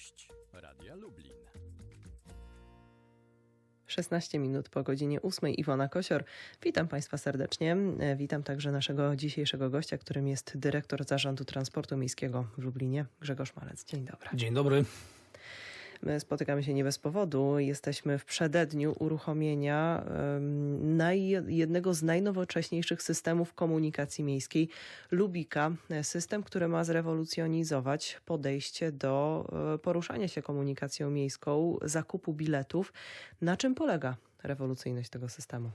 Gość Radia Lublin. 16 minut po godzinie 8. Iwona Kosior. Witam Państwa serdecznie. E, Witam także naszego dzisiejszego gościa, którym jest dyrektor Zarządu Transportu Miejskiego w Lublinie, Grzegorz Malec. Dzień dobry. Dzień dobry. My spotykamy się nie bez powodu. Jesteśmy w przededniu uruchomienia jednego z najnowocześniejszych systemów komunikacji miejskiej, Lubika. System, który ma zrewolucjonizować podejście do e, poruszania się komunikacją miejską, zakupu biletów. Na czym polega rewolucyjność tego systemu?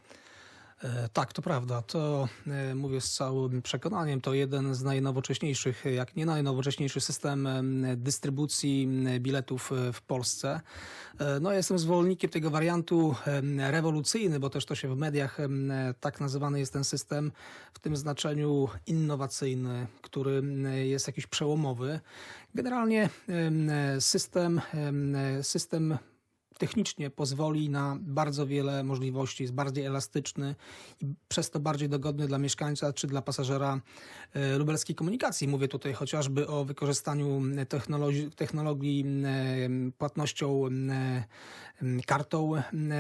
E, Tak, to prawda. To e, mówię z całym przekonaniem. To jeden z najnowocześniejszych, jak nie najnowocześniejszy system dystrybucji biletów e, w Polsce. No, jestem zwolennikiem tego wariantu rewolucyjny, bo też to się w mediach tak nazywany jest ten system w tym znaczeniu innowacyjny, który jest jakiś przełomowy. Generalnie em, system, em, system technicznie pozwoli na bardzo wiele możliwości, jest bardziej elastyczny i przez to bardziej dogodny dla mieszkańca czy dla pasażera e, lubelskiej komunikacji. Mówię tutaj chociażby o wykorzystaniu technologii, technologii płatnością e, kartą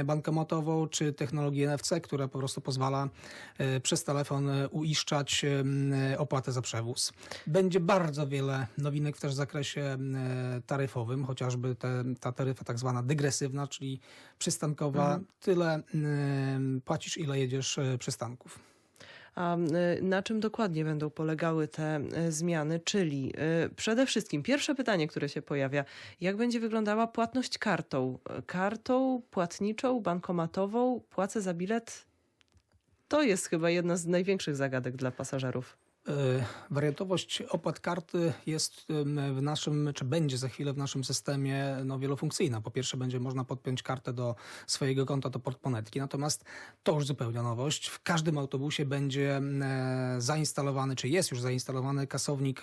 bankomatową czy technologii NFC, która po prostu pozwala e, przez telefon e, uiszczać opłatę za przewóz. Będzie bardzo wiele nowinek też w zakresie taryfowym, chociażby te, ta taryfa tak zwana dygresywna, czyli przystankowa. Tyle e, płacisz, ile jedziesz e, przystanków. A y, na czym dokładnie będą polegały te y, zmiany? Czyli y, przede wszystkim pierwsze pytanie, które się pojawia, jak będzie wyglądała płatność kartą? Kartą płatniczą, bankomatową, płacę za bilet? To jest chyba jedna z największych zagadek dla pasażerów. E, Wariantowość opłat karty jest w naszym, czy będzie za chwilę w naszym systemie no, wielofunkcyjna. Po pierwsze będzie można podpiąć kartę do swojego konta, do portmonetki, natomiast to już zupełna nowość. W każdym autobusie będzie e, zainstalowany, czy jest już zainstalowany kasownik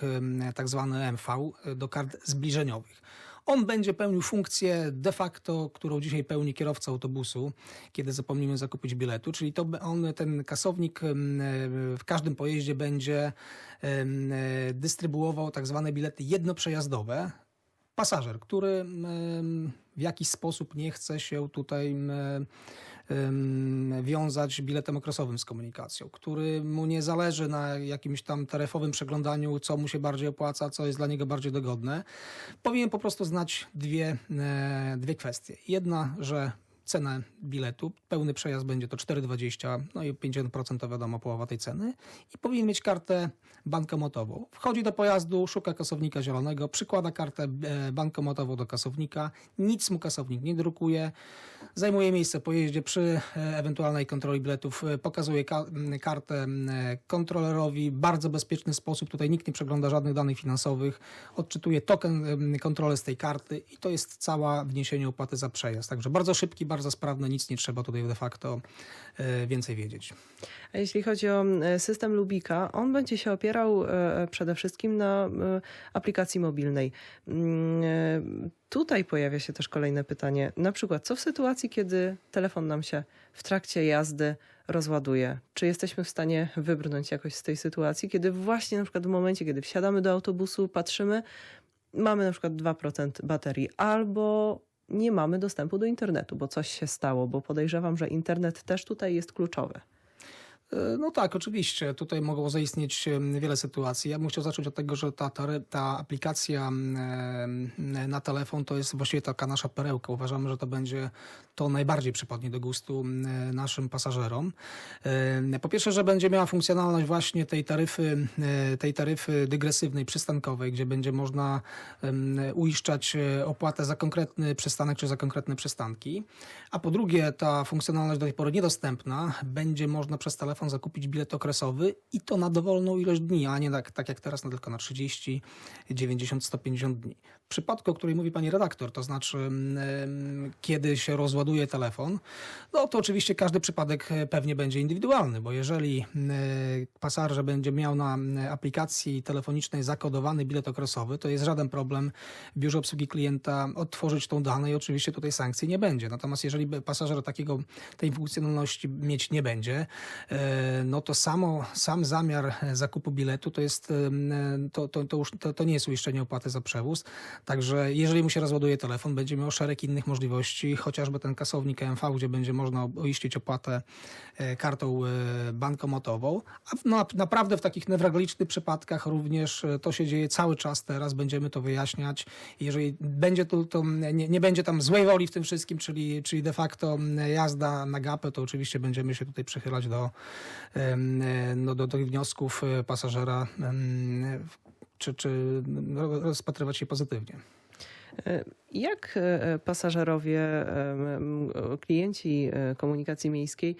tak zwany MV e, do kart zbliżeniowych. On będzie pełnił funkcję de facto, którą dzisiaj pełni kierowca autobusu, kiedy zapomnimy zakupić biletu, czyli to on, ten kasownik e, w każdym pojeździe będzie e, dystrybuował tak zwane bilety jednoprzejazdowe. Pasażer, który w jakiś sposób nie chce się tutaj wiązać biletem okresowym z komunikacją, który mu nie zależy na jakimś tam taryfowym przeglądaniu, co mu się bardziej opłaca, co jest dla niego bardziej dogodne, powinien po prostu znać dwie, e, dwie kwestie. Jedna, że cenę biletu, pełny przejazd będzie to 4,20, no i 50% to wiadomo połowa tej ceny. I powinien mieć kartę bankomatową. Wchodzi do pojazdu, szuka kasownika zielonego, przykłada kartę e, bankomatową do kasownika, nic mu kasownik nie drukuje, zajmuje miejsce w pojeździe przy e, ewentualnej kontroli biletów, e, pokazuje ka- kartę kontrolerowi, bardzo bezpieczny sposób, tutaj nikt nie przegląda żadnych danych finansowych, odczytuje token kontrolę z tej karty i to jest cała wniesienie opłaty za przejazd. Także bardzo szybki, bardzo sprawny, nic nie trzeba tutaj de facto e, więcej wiedzieć. A jeśli chodzi o e, system Lubika, on będzie się opierał e, przede wszystkim na aplikacji mobilnej. Mm, Tutaj pojawia się też kolejne pytanie. Na przykład, co w sytuacji, kiedy telefon nam się w trakcie jazdy rozładuje? Czy jesteśmy w stanie wybrnąć jakoś z tej sytuacji, kiedy właśnie na przykład w momencie, kiedy wsiadamy do autobusu, patrzymy, mamy na przykład 2% baterii albo nie mamy dostępu do internetu, bo coś się stało, bo podejrzewam, że internet też tutaj jest kluczowy. E, No tak, oczywiście. Tutaj mogło zaistnieć em, wiele sytuacji. Ja bym chciał zacząć od tego, że ta, ta, ta aplikacja na telefon to jest właściwie taka nasza perełka. Uważamy, że to będzie to najbardziej przypadnie do gustu em, naszym pasażerom. Em, Po pierwsze, że będzie miała funkcjonalność właśnie tej taryfy, e, tej taryfy dygresywnej, przystankowej, gdzie będzie można uiszczać e, opłatę za konkretny przystanek czy za konkretne przystanki. A po drugie, ta funkcjonalność do tej pory niedostępna. Będzie można przez telefon zakupić bilet okresowy i to na dowolną ilość dni, a nie tak, tak jak teraz, no tylko na 30, 90, 150 dni. Przypadku, o której mówi pani redaktor, to znaczy em, kiedy się rozładuje telefon, no to oczywiście każdy przypadek e, pewnie będzie indywidualny, bo jeżeli e, pasażer będzie miał na e, aplikacji telefonicznej zakodowany bilet okresowy, to jest żaden problem w biurze obsługi klienta odtworzyć tą dane i oczywiście tutaj sankcji nie będzie. Natomiast jeżeli pasażer takiego, tej funkcjonalności mieć nie będzie, no to samo, sam zamiar zakupu biletu to jest, to, to, to już to, to nie jest uiszczenie opłaty za przewóz. Także jeżeli mu się rozładuje telefon, będzie miał szereg innych możliwości, chociażby ten kasownik EMV, gdzie będzie można uiścić opłatę e, kartą e, bankomatową. A no, naprawdę w takich newralgicznych przypadkach również e, to się dzieje cały czas teraz, będziemy to wyjaśniać. Jeżeli będzie to, to nie, nie będzie tam złej woli w tym wszystkim, czyli, czyli de facto jazda na gapę, to oczywiście będziemy się tutaj przychylać do, no, do, do wniosków pasażera, czy, czy no, rozpatrywać je pozytywnie. Jak e, pasażerowie, klienci e, komunikacji miejskiej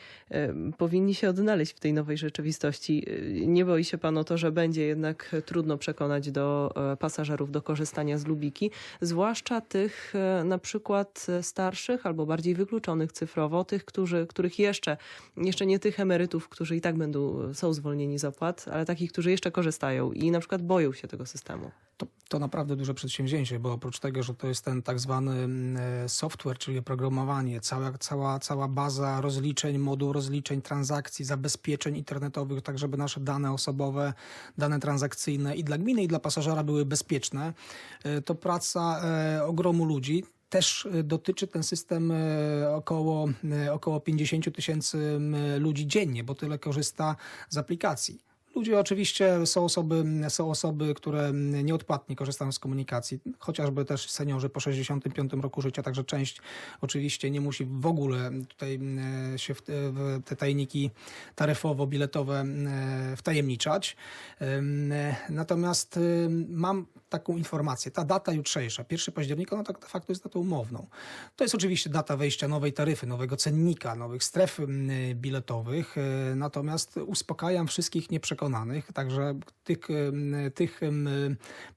powinni się odnaleźć w tej nowej rzeczywistości? E, Nie boi się pan o to, że będzie jednak trudno przekonać do pasażerów do korzystania z Lubiki, zwłaszcza tych na przykład starszych albo bardziej wykluczonych cyfrowo, tych, którzy, których jeszcze, jeszcze nie tych emerytów, którzy i tak będą, są zwolnieni z opłat, ale takich, którzy jeszcze korzystają i na przykład boją się tego systemu. To, to naprawdę duże przedsięwzięcie, bo oprócz tego, że to jest ten tak zwany mm, e, software, czyli oprogramowanie, cała, cała, cała baza rozliczeń, moduł rozliczeń, transakcji, zabezpieczeń internetowych, tak żeby nasze dane osobowe, dane transakcyjne i dla gminy, i dla pasażera były bezpieczne, e, to praca e, ogromu ludzi. Też dotyczy ten system około, około 50 tysięcy ludzi dziennie, bo tyle korzysta z aplikacji. Ludzie oczywiście są osoby, są osoby, które nieodpłatnie korzystają z komunikacji, chociażby też seniorzy po 65 roku życia, także część oczywiście nie musi w ogóle tutaj e, się w, te tajniki taryfowo-biletowe e, wtajemniczać. Em, e, Natomiast mam taką informację. Ta data jutrzejsza, 1 października, ona tak de facto jest datą umowną. To jest oczywiście data wejścia nowej taryfy, nowego cennika, nowych stref biletowych. Natomiast uspokajam wszystkich nieprzekonanych, także tych, tych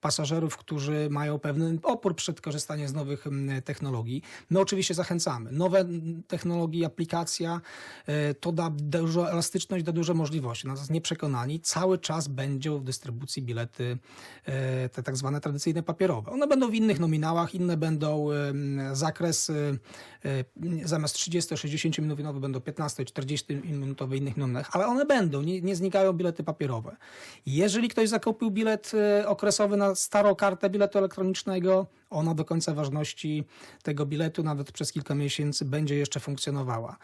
pasażerów, którzy mają pewien opór przed korzystaniem z nowych technologii. My oczywiście zachęcamy. Nowe technologie, aplikacja e, to da dużo elastyczność, da duże możliwości. Natomiast nieprzekonani cały czas będą w dystrybucji bilety e, te tak zwane tradycyjne papierowe. One będą w innych nominałach, inne będą zakres e, zamiast 30-60 minutowe będą 15-40 minutowe innych nominałach, ale one będą, nie, nie znikają bilety papierowe. Jeżeli ktoś zakupił bilet e, okresowy na starą kartę biletu elektronicznego, ona do końca ważności tego biletu, nawet przez kilka miesięcy, będzie jeszcze funkcjonowała.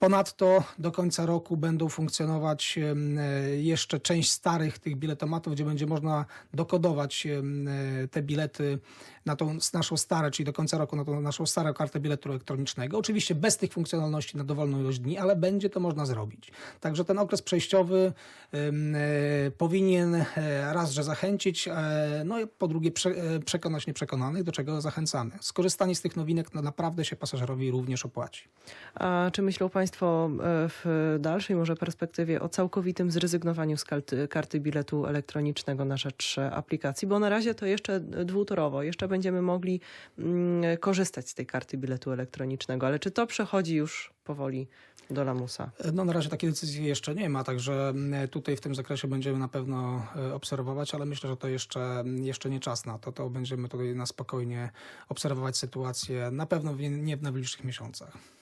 Ponadto do końca roku będą funkcjonować e, jeszcze część starych tych biletomatów, gdzie będzie można dokodować e, te bilety na tą naszą starą, czyli do końca roku na tą naszą starą kartę biletu elektronicznego. Oczywiście bez tych funkcjonalności na dowolną ilość dni, ale będzie to można zrobić. Także ten okres przejściowy e, powinien raz, że zachęcić, no i po drugie prze, przekonać nieprzekonanych, do czego zachęcamy. Skorzystanie z tych nowinek no, naprawdę się pasażerowi również opłaci. A czy myślą Państwo e, w dalszej może perspektywie o całkowitym zrezygnowaniu z karty, karty biletu elektronicznego na rzecz e, aplikacji? Bo na razie to jeszcze dwutorowo, jeszcze będziemy mogli mm, korzystać z tej karty biletu elektronicznego, ale czy to przechodzi już powoli do lamusa? No na razie takiej decyzji jeszcze nie ma, także mm, tutaj w tym zakresie będziemy na pewno e, obserwować, ale myślę, że to jeszcze, jeszcze nie czas na to. To będziemy tutaj na spokojnie obserwować sytuację, na pewno w nie, nie w najbliższych miesiącach.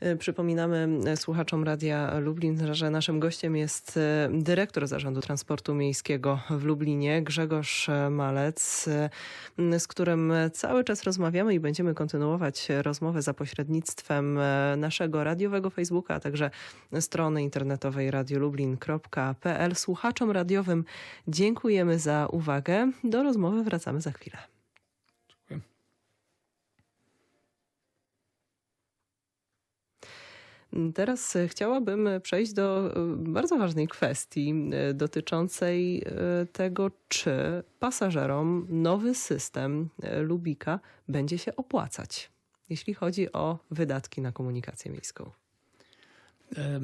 E, Przypominamy e, słuchaczom Radia Lublin, że naszym gościem jest e, dyrektor Zarządu Transportu Miejskiego w Lublinie, Grzegorz Malec, z którym cały czas rozmawiamy i będziemy kontynuować rozmowę za pośrednictwem naszego radiowego Facebooka, a także strony internetowej radiolublin.pl. Słuchaczom radiowym dziękujemy za uwagę. Do rozmowy wracamy za chwilę. Dziękuję. Teraz chciałabym przejść do e, bardzo ważnej kwestii e, dotyczącej e, tego, czy pasażerom nowy system Lubika będzie się opłacać, jeśli chodzi o wydatki na komunikację miejską. E,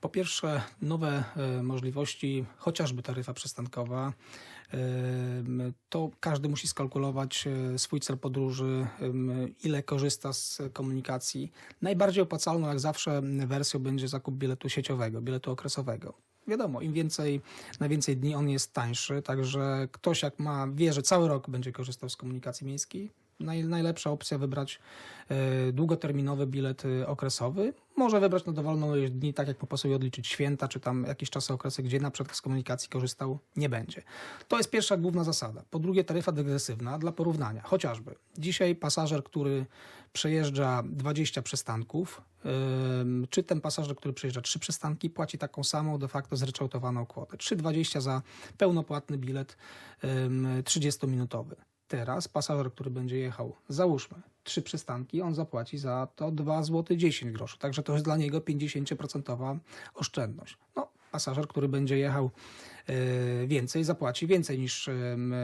Po pierwsze, nowe e, możliwości, chociażby taryfa przystankowa. To każdy musi skalkulować e, swój cel podróży, ile korzysta z komunikacji. Najbardziej opłacalną, jak zawsze, wersją będzie zakup biletu sieciowego, biletu okresowego. Wiadomo, im więcej, na więcej dni on jest tańszy, także ktoś jak ma, wie, że cały rok będzie korzystał z komunikacji miejskiej, naj, najlepsza opcja wybrać e, długoterminowy bilet e, okresowy. Może wybrać na dowolną ilość dni, tak jak po prostu odliczyć święta, czy tam jakieś czasy okresy, gdzie na przykład z komunikacji korzystał nie będzie. To jest pierwsza główna zasada. Po drugie, taryfa degresywna dla porównania. Chociażby dzisiaj pasażer, który przejeżdża 20 przystanków, czy ten pasażer, który przejeżdża 3 przystanki, płaci taką samą de facto zryczałtowaną kwotę. 3,20 za pełnopłatny bilet ym, 30-minutowy. Teraz pasażer, który będzie jechał, załóżmy, trzy przystanki, on zapłaci za to 2 zł 10 groszy. Także to jest dla niego 50% oszczędność. No, pasażer, który będzie jechał e, więcej, zapłaci więcej niż em, e,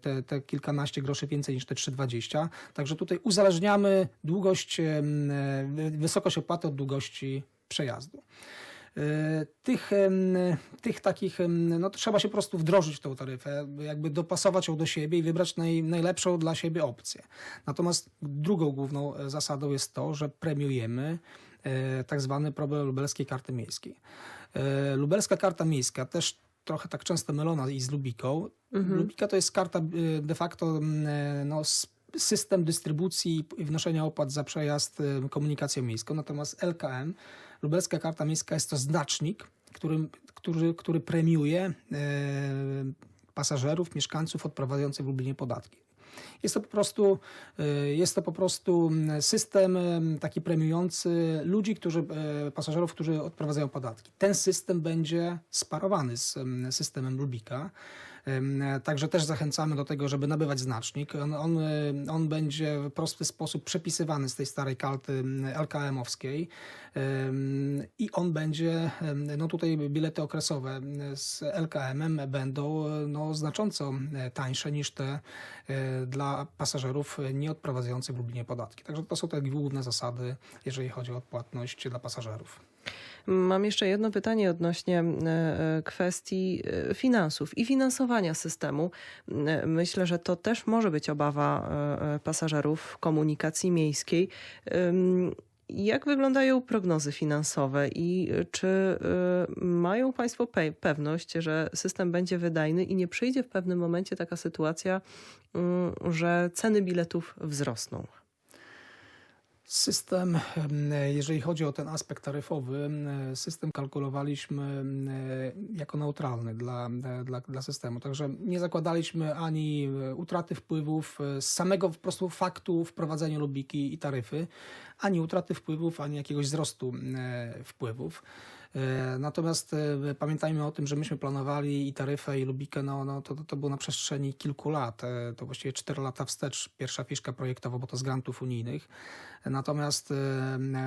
te, te kilkanaście groszy więcej niż te 3,20. Także tutaj uzależniamy długość, e, wysokość opłaty od długości przejazdu. E, Tych, tych takich, no trzeba się po prostu wdrożyć w tą taryfę, jakby dopasować ją do siebie i wybrać naj, najlepszą dla siebie opcję. Natomiast drugą główną e, zasadą jest to, że premiujemy e, tak zwany problem lubelskiej karty miejskiej. Lubelska karta miejska też trochę tak często mylona i z Lubiką. Lubika to jest karta de facto no, s- system dystrybucji i wnoszenia opłat za przejazd komunikacją miejską. Natomiast LKM, Lubelska Karta Miejska jest to znacznik, którym, który, który premiuje pasażerów, mieszkańców odprowadzających w Lublinie podatki. Jest to po prostu, e, jest to po prostu system em, taki premiujący ludzi, którzy, e, pasażerów, którzy odprowadzają podatki. Ten system będzie sparowany z em, systemem Lubika. Także też zachęcamy do tego, żeby nabywać znacznik. On, on, on będzie w prosty sposób przepisywany z tej starej karty LKM-owskiej i on będzie, no tutaj bilety okresowe z LKM-em będą no, znacząco tańsze niż te e, dla pasażerów nie odprowadzających w Lublinie podatki. Także to są te główne zasady, jeżeli chodzi o odpłatność dla pasażerów. Mam jeszcze jedno pytanie odnośnie e, e, kwestii e, finansów i finansowania systemu. Myślę, że to też może być obawa pasażerów komunikacji miejskiej. Jak wyglądają prognozy finansowe i czy mają Państwo pe- pewność, że system będzie wydajny i nie przyjdzie w pewnym momencie taka sytuacja, mm, że ceny biletów wzrosną? System, em, jeżeli chodzi o ten aspekt taryfowy, em, system kalkulowaliśmy em, jako neutralny dla, dla, dla systemu. Także nie zakładaliśmy ani utraty wpływów z samego po prostu faktu wprowadzenia lubiki i taryfy, ani utraty wpływów, ani jakiegoś wzrostu e, wpływów. E, Natomiast e, pamiętajmy o tym, że myśmy planowali i taryfę, i lubikę, no, no to, to, było na przestrzeni kilku lat. E, To właściwie 4 lata wstecz, pierwsza fiszka projektowa, bo to z grantów unijnych. Natomiast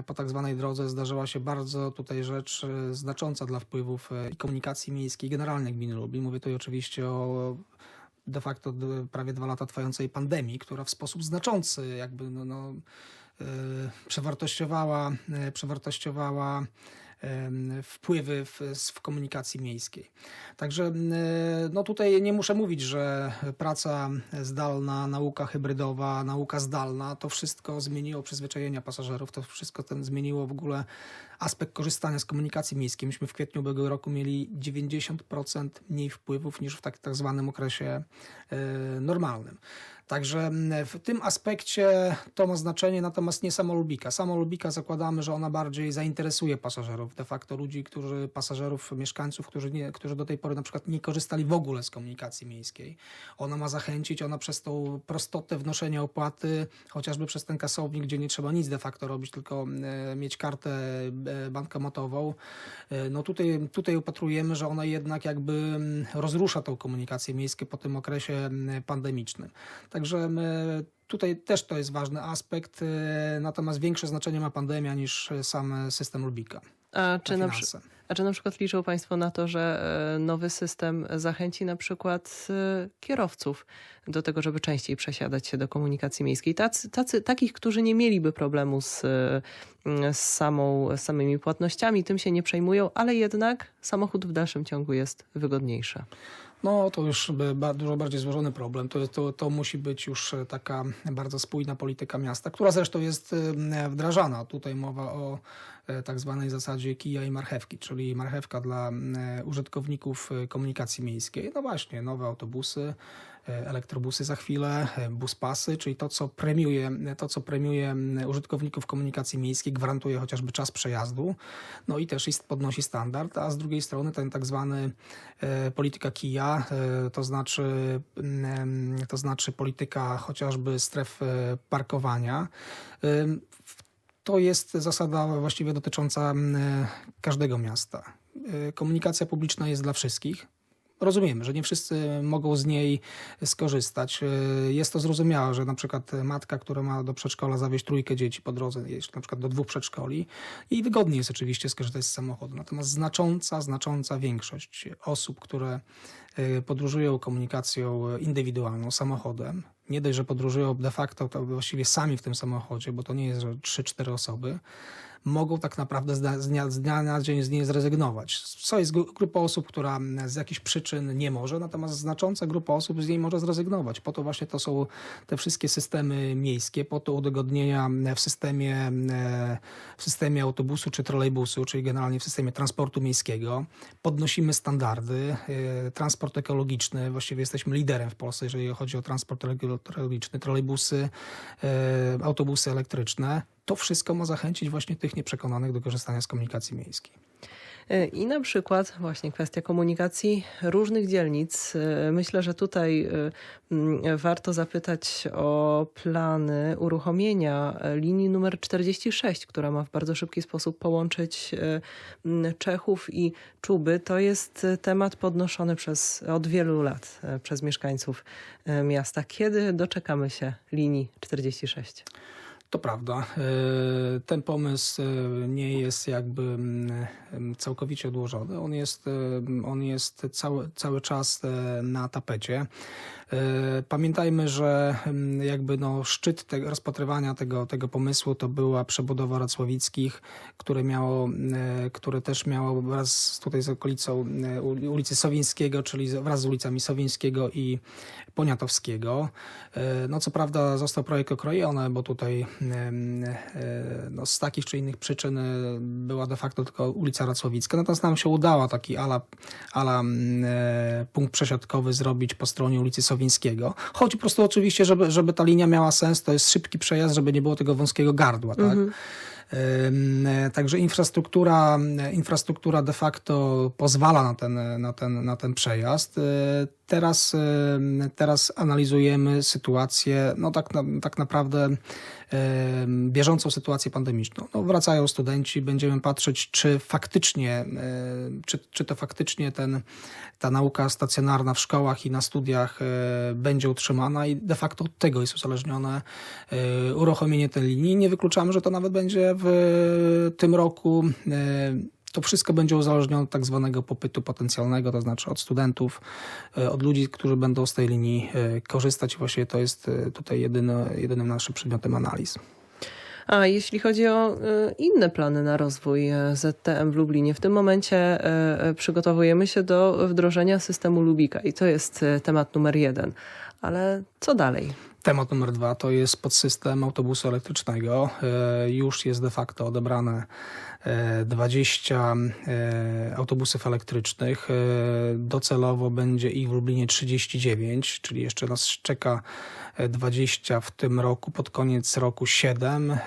po tak zwanej drodze zdarzyła się bardzo tutaj rzecz znacząca dla wpływów i komunikacji miejskiej, generalnie gminy Lublin. Mówię tutaj oczywiście o de facto prawie dwa lata trwającej pandemii, która w sposób znaczący jakby no, no, przewartościowała, przewartościowała wpływy w, w komunikacji miejskiej. Także no tutaj nie muszę mówić, że praca zdalna, nauka hybrydowa, nauka zdalna, to wszystko zmieniło przyzwyczajenia pasażerów, to wszystko ten zmieniło w ogóle aspekt korzystania z komunikacji miejskiej. Myśmy w kwietniu ubiegłego roku mieli 90% mniej wpływów niż w tak, tak zwanym okresie e, normalnym. Także mm, w tym aspekcie to ma znaczenie, natomiast nie samolubika. Samolubika zakładamy, że ona bardziej zainteresuje pasażerów, de facto ludzi, którzy, pasażerów, mieszkańców, którzy, nie, którzy do tej pory na przykład nie korzystali w ogóle z komunikacji miejskiej. Ona ma zachęcić, ona przez tą prostotę wnoszenia opłaty, chociażby przez ten kasownik, gdzie nie trzeba nic de facto robić, tylko e, mieć kartę e, bankomatową. E, no tutaj, tutaj upatrujemy, że ona jednak jakby mm, rozrusza tą komunikację miejską po tym okresie mm, pandemicznym. Także my, tutaj też to jest ważny aspekt, e, natomiast większe znaczenie ma pandemia niż sam system Lubika. A czy, na, a czy na przykład liczą Państwo na to, że e, nowy system zachęci na przykład e, kierowców do tego, żeby częściej przesiadać się do komunikacji miejskiej? Tacy, tacy, takich, którzy nie mieliby problemu z, z, samą, z samymi płatnościami, tym się nie przejmują, ale jednak samochód w dalszym ciągu jest wygodniejszy. No to już dużo bardziej złożony problem. To, to, to musi być już e, taka bardzo spójna polityka miasta, która zresztą jest e, wdrażana. Tutaj mowa o e, tak zwanej zasadzie kija i marchewki, czyli marchewka dla użytkowników komunikacji miejskiej. No właśnie, nowe autobusy, elektrobusy za chwilę, e, buspasy, czyli to, co premiuje, to, co premiuje m, użytkowników komunikacji miejskiej, gwarantuje chociażby czas przejazdu, no i też jest, podnosi standard, a z drugiej strony ten tak zwany e, polityka kija, e, to znaczy, mm, to znaczy polityka chociażby stref e, parkowania. To jest zasada właściwie dotycząca mm, każdego miasta. Komunikacja publiczna jest dla wszystkich. Rozumiemy, że nie wszyscy mogą z niej skorzystać. Y, Jest to zrozumiałe, że na przykład matka, która ma do przedszkola zawieźć trójkę dzieci po drodze, jeszcze na przykład do dwóch przedszkoli, jej wygodniej jest oczywiście skorzystać z samochodu. Natomiast znacząca, znacząca większość osób, które y, podróżują komunikacją indywidualną, samochodem, nie dość, że podróżują de facto to właściwie sami w tym samochodzie, bo to nie jest, że 3-4 osoby, mogą tak naprawdę z dnia, z dnia- na dzień z niej zrezygnować. Co jest gru- grupa osób, która z jakichś przyczyn nie może, natomiast znacząca grupa osób z niej może zrezygnować. Po to właśnie to są te wszystkie systemy miejskie, po to udogodnienia w systemie, e, w systemie autobusu czy trolejbusu, czyli generalnie w systemie transportu miejskiego. Podnosimy standardy. e, Transport ekologiczny, właściwie jesteśmy liderem w Polsce, jeżeli chodzi o transport ekologiczny, trolejbusy, e, autobusy elektryczne. To wszystko ma zachęcić właśnie tych nieprzekonanych do korzystania z komunikacji miejskiej. E, I na przykład właśnie kwestia komunikacji różnych dzielnic. E, Myślę, że tutaj e, mm, warto zapytać o plany uruchomienia linii numer 46, która ma w bardzo szybki sposób połączyć Czechów i Czuby. To jest temat podnoszony przez, od wielu lat przez mieszkańców miasta. Kiedy doczekamy się linii 46? To prawda. E, Ten pomysł e, nie jest jakby mm, całkowicie odłożony. On jest, on jest cały, cały czas e, na tapecie. E, Pamiętajmy, że mm, jakby no szczyt tego, rozpatrywania tego, tego pomysłu to była przebudowa Racławickich, które miało, e, które też miało wraz tutaj z okolicą e, uli- ulicy Sowińskiego, czyli wraz z ulicami Sowińskiego i Poniatowskiego. No co prawda został projekt okrojony, bo tutaj no, z takich czy innych przyczyn była de facto tylko ulica Racławicka. Natomiast nam się udało taki ala, ala mm, punkt przesiadkowy zrobić po stronie ulicy Sowińskiego. Chodzi po prostu oczywiście, żeby, żeby ta linia miała sens, to jest szybki przejazd, żeby nie było tego wąskiego gardła. Tak? Ym, e, Także infrastruktura, infrastruktura de facto pozwala na ten, na ten, na ten przejazd. E, Teraz, teraz analizujemy sytuację, no tak, tak naprawdę bieżącą sytuację pandemiczną. No, wracają studenci, będziemy patrzeć, czy faktycznie, czy, czy to faktycznie ten, ta nauka stacjonarna w szkołach i na studiach y, będzie utrzymana i de facto od tego jest uzależnione y, uruchomienie tej linii. Nie wykluczamy, że to nawet będzie w tym roku. To wszystko będzie uzależnione od tak zwanego popytu potencjalnego, to znaczy od studentów, y, od ludzi, którzy będą z tej linii y, korzystać. I Właściwie to jest y, tutaj jedyny, jedynym naszym przedmiotem analiz. A jeśli chodzi o e, inne plany na rozwój e, ZTM w Lublinie, w tym momencie e, e, przygotowujemy się do wdrożenia systemu Lubika i to jest e, temat numer jeden. Ale co dalej? Temat numer dwa to jest podsystem autobusu elektrycznego. E, Już jest de facto odebrane e, 20 e, autobusów elektrycznych. E, Docelowo będzie ich w Lublinie 39, czyli jeszcze nas czeka e, 20 w tym roku, pod koniec roku 7, e,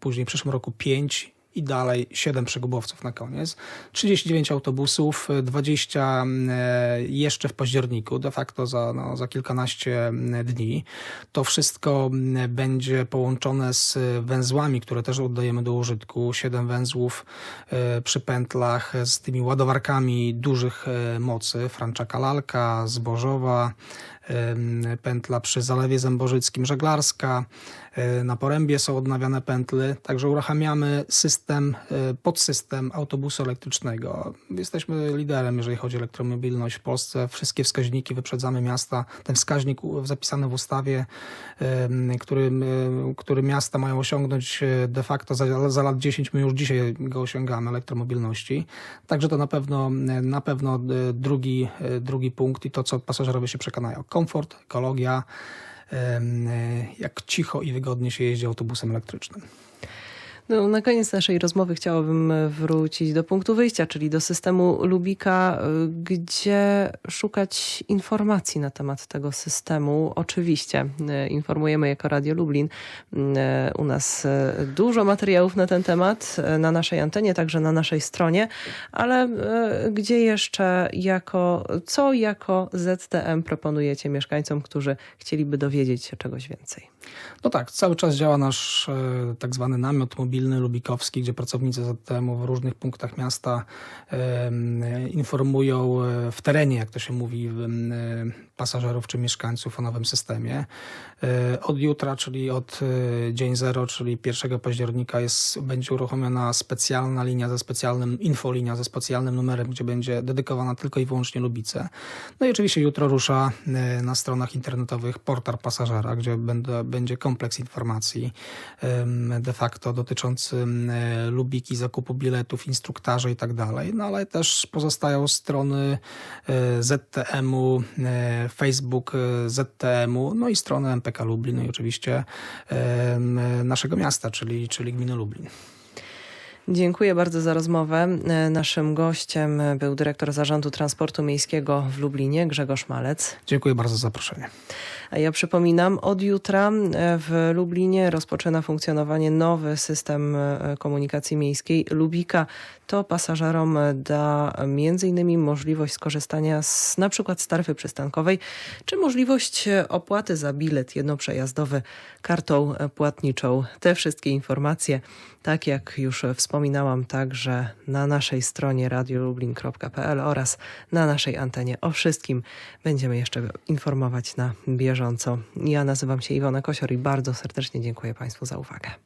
później w przyszłym roku 5 i dalej 7 przegubowców na koniec. 39 autobusów, 20 e, jeszcze w październiku, de facto za, no, za kilkanaście mm, dni. To wszystko mm, będzie połączone z węzłami, które też oddajemy do użytku. 7 węzłów e, przy pętlach z tymi ładowarkami dużych e, mocy. Franczaka Lalka, Zbożowa, pętla przy Zalewie Zębożyckim, Żeglarska. E, Na Porębie są odnawiane pętle, także uruchamiamy system, e, podsystem autobusu elektrycznego. Jesteśmy liderem, jeżeli chodzi o elektromobilność w Polsce. Wszystkie wskaźniki wyprzedzamy miasta. Ten wskaźnik zapisany w ustawie, który, em, który miasta mają osiągnąć e, de facto za, za lat 10, my już dzisiaj go osiągamy, elektromobilności. Także to na pewno, na pewno e, drugi, e, drugi punkt i to, co pasażerowie się przekonają. Komfort, ekologia, e, jak cicho i wygodnie się jeździ autobusem elektrycznym. No, na koniec naszej rozmowy chciałabym e, wrócić do punktu wyjścia, czyli do systemu Lubika, y, gdzie szukać informacji na temat tego systemu. Oczywiście y, informujemy jako Radio Lublin. Y, U nas dużo materiałów na ten temat na naszej antenie, także na naszej stronie, ale gdzie jeszcze jako, co jako ZTM proponujecie mieszkańcom, którzy chcieliby dowiedzieć się czegoś więcej? No tak, cały czas działa nasz e, tak zwany namiot mobilny lubikowski, gdzie pracownicy ZTM w różnych punktach miasta informują e, w terenie, jak to się mówi, pasażerów czy mieszkańców o nowym systemie. E, Od jutra, czyli od e, dzień zero, czyli 1 października jest, będzie uruchomiona specjalna linia ze specjalnym, infolinia ze specjalnym numerem, gdzie będzie dedykowana tylko i wyłącznie Lubice. No i oczywiście jutro rusza e, na stronach internetowych portal pasażera, gdzie będzie kompleks informacji de facto dotyczący Lubiki, zakupu biletów, instruktarzy i tak dalej. No ale też pozostają strony ZTM-u, Facebook e, ZTM-u, no i strony MPK Lublin, no i oczywiście e, naszego miasta, czyli, czyli gminy Lublin. Dziękuję bardzo za rozmowę. E, Naszym gościem był dyrektor Zarządu Transportu Miejskiego w Lublinie, Grzegorz Malec. Dziękuję bardzo za zaproszenie. A ja przypominam, od jutra e, w Lublinie rozpoczyna funkcjonowanie nowy system e, komunikacji miejskiej Lubika. To pasażerom da innymi możliwość skorzystania z na przykład z przystankowej, czy możliwość opłaty za bilet jednoprzejazdowy kartą płatniczą. Te wszystkie informacje, tak jak już wspominałam, także na naszej stronie radiolublin.pl oraz na naszej antenie. O wszystkim będziemy jeszcze informować na bieżąco. Ja nazywam się Iwona Kosior i bardzo serdecznie dziękuję Państwu za uwagę.